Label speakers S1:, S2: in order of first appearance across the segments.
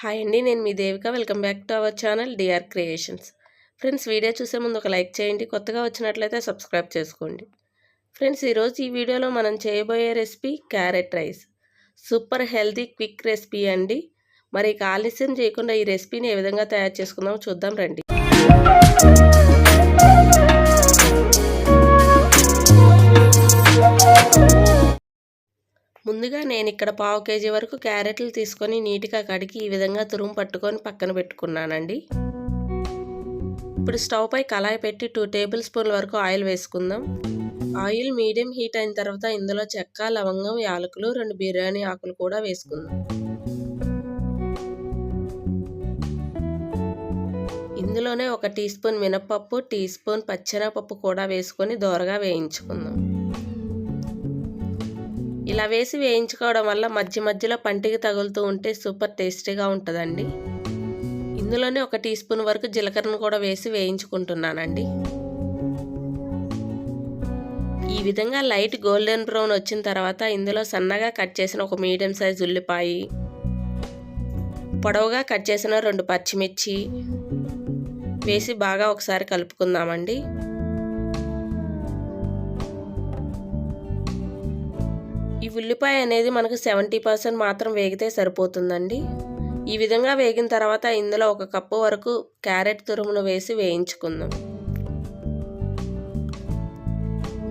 S1: Hi అండి నేను మీ Devika. Welcome back to our channel DR creations. Friends video చూసే ముందు ఒక లైక్ చేయండి కొత్తగా వచ్చినట్లయితే సబ్స్క్రైబ్ చేసుకోండి. ఫ్రెండ్స్ ఈరోజు ఈ వీడియోలో మనం చేయబోయే recipe carrot rice. Super healthy quick recipe అండి. మరి ఆలస్యం చేయకుండా ఈ రెసిపీని ఏ విధంగా తయారు చేసుకుందామో చూద్దాం రండి. ముందుగా నేను ఇక్కడ పావు కేజీ వరకు క్యారెట్లు తీసుకొని నీట్గా కడిగి ఈ విధంగా తురుము పట్టుకొని పక్కన పెట్టుకున్నానండి. ఇప్పుడు స్టవ్ పై కళాయి పెట్టి టూ టేబుల్ స్పూన్ల వరకు ఆయిల్ వేసుకుందాం. ఆయిల్ మీడియం హీట్ అయిన తర్వాత ఇందులో చెక్క లవంగం యాలకులు రెండు బిర్యానీ ఆకులు కూడా వేసుకుందాం. ఇందులోనే ఒక టీ స్పూన్ మినపప్పు టీ స్పూన్ పచ్చెనపప్పు కూడా వేసుకొని దోరగా వేయించుకుందాం. ఇలా వేసి వేయించుకోవడం వల్ల మధ్య మధ్యలో పంటికి తగులుతూ ఉంటే సూపర్ టేస్టీగా ఉంటుందండి. ఇందులోనే ఒక టీ స్పూన్ వరకు జీలకర్రను కూడా వేసి వేయించుకుంటున్నానండి. ఈ విధంగా లైట్ గోల్డెన్ బ్రౌన్ వచ్చిన తర్వాత ఇందులో సన్నగా కట్ చేసిన ఒక మీడియం సైజ్ ఉల్లిపాయ పొడవుగా కట్ చేసిన రెండు పచ్చిమిర్చి వేసి బాగా ఒకసారి కలుపుకుందామండి. ఉల్లిపాయ అనేది మనకు సెవెంటీ పర్సెంట్ మాత్రం వేగితే సరిపోతుందండి. ఈ విధంగా వేగిన తర్వాత ఇందులో ఒక కప్పు వరకు క్యారెట్ తురుమును వేసి వేయించుకుందాం.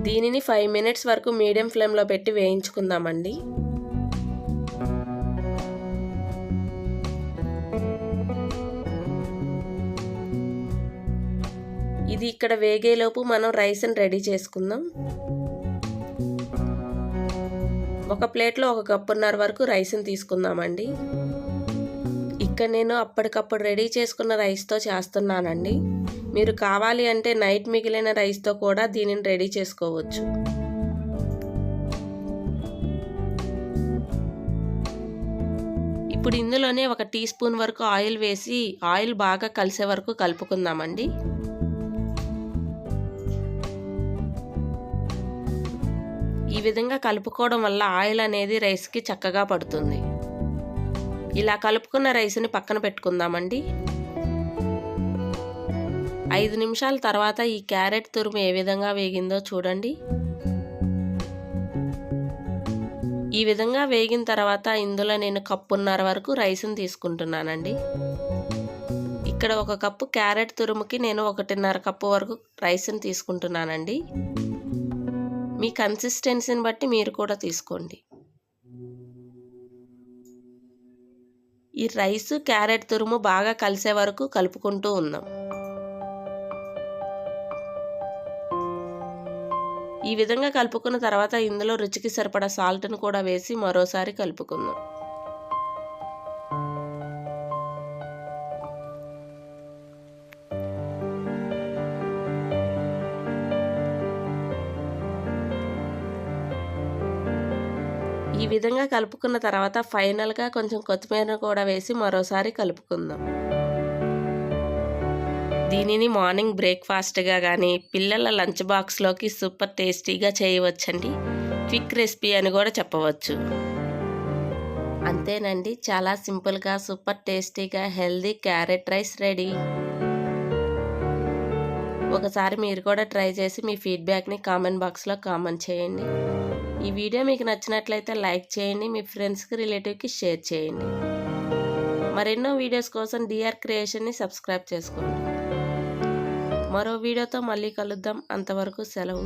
S1: దీనిని ఫైవ్ మినిట్స్ వరకు మీడియం ఫ్లేమ్లో పెట్టి వేయించుకుందామండి. ఇది ఇక్కడ వేగేలోపు మనం రైస్ని రెడీ చేసుకుందాం. ఒక ప్లేట్లో ఒక కప్పున్నర వరకు రైస్ని తీసుకుందామండి. ఇక్కడ నేను అప్పటికప్పుడు రెడీ చేసుకున్న రైస్తో చేస్తున్నానండి. మీరు కావాలి అంటే నైట్ మిగిలిన రైస్తో కూడా దీనిని రెడీ చేసుకోవచ్చు. ఇప్పుడు ఇందులోనే ఒక టీ స్పూన్ వరకు ఆయిల్ వేసి ఆయిల్ బాగా కలిసే వరకు కలుపుకుందామండి. ఈ విధంగా కలుపుకోవడం వల్ల ఆయిల్ అనేది రైస్కి చక్కగా పడుతుంది. ఇలా కలుపుకున్న రైస్ని పక్కన పెట్టుకుందామండి. ఐదు నిమిషాల తర్వాత ఈ క్యారెట్ తురుము ఏ విధంగా వేగిందో చూడండి. ఈ విధంగా వేగిన తర్వాత ఇందులో నేను కప్పున్నర వరకు రైస్ని తీసుకుంటున్నానండి. ఇక్కడ ఒక కప్పు క్యారెట్ తురుముకి నేను ఒకటిన్నర కప్పు వరకు రైస్ని తీసుకుంటున్నానండి. మీ కన్సిస్టెన్సీని బట్టి మీరు కూడా తీసుకోండి. ఈ రైస్ క్యారెట్ తురుము బాగా కలిసే వరకు కలుపుకుంటూ ఉందాం. ఈ విధంగా కలుపుకున్న తర్వాత ఇందులో రుచికి సరిపడా సాల్ట్ను కూడా వేసి మరోసారి కలుపుకుందాం. ఈ విధంగా కలుపుకున్న తర్వాత ఫైనల్గా కొంచెం కొత్తిమీర కూడా వేసి మరోసారి కలుపుకుందాం. దీనిని మార్నింగ్ బ్రేక్ఫాస్ట్గా కానీ పిల్లల లంచ్ బాక్స్లోకి సూపర్ టేస్టీగా చేయవచ్చండి. క్విక్ రెసిపీ అని కూడా చెప్పవచ్చు. అంతేనండి. చాలా సింపుల్గా సూపర్ టేస్టీగా హెల్దీ క్యారెట్ రైస్ రెడీ. ఒకసారి మీరు కూడా ట్రై చేసి మీ ఫీడ్బ్యాక్ని కామెంట్ బాక్స్లో కామెంట్ చేయండి. ఈ వీడియో మీకు నచ్చినట్లయితే లైక్ చేయండి మీ ఫ్రెండ్స్కి రిలేటివ్కి షేర్ చేయండి. మరెన్నో వీడియోస్ కోసం డిఆర్ క్రియేషన్ని సబ్స్క్రైబ్ చేసుకోండి. మరో వీడియోతో మళ్ళీ కలుద్దాం. అంతవరకు సెలవు.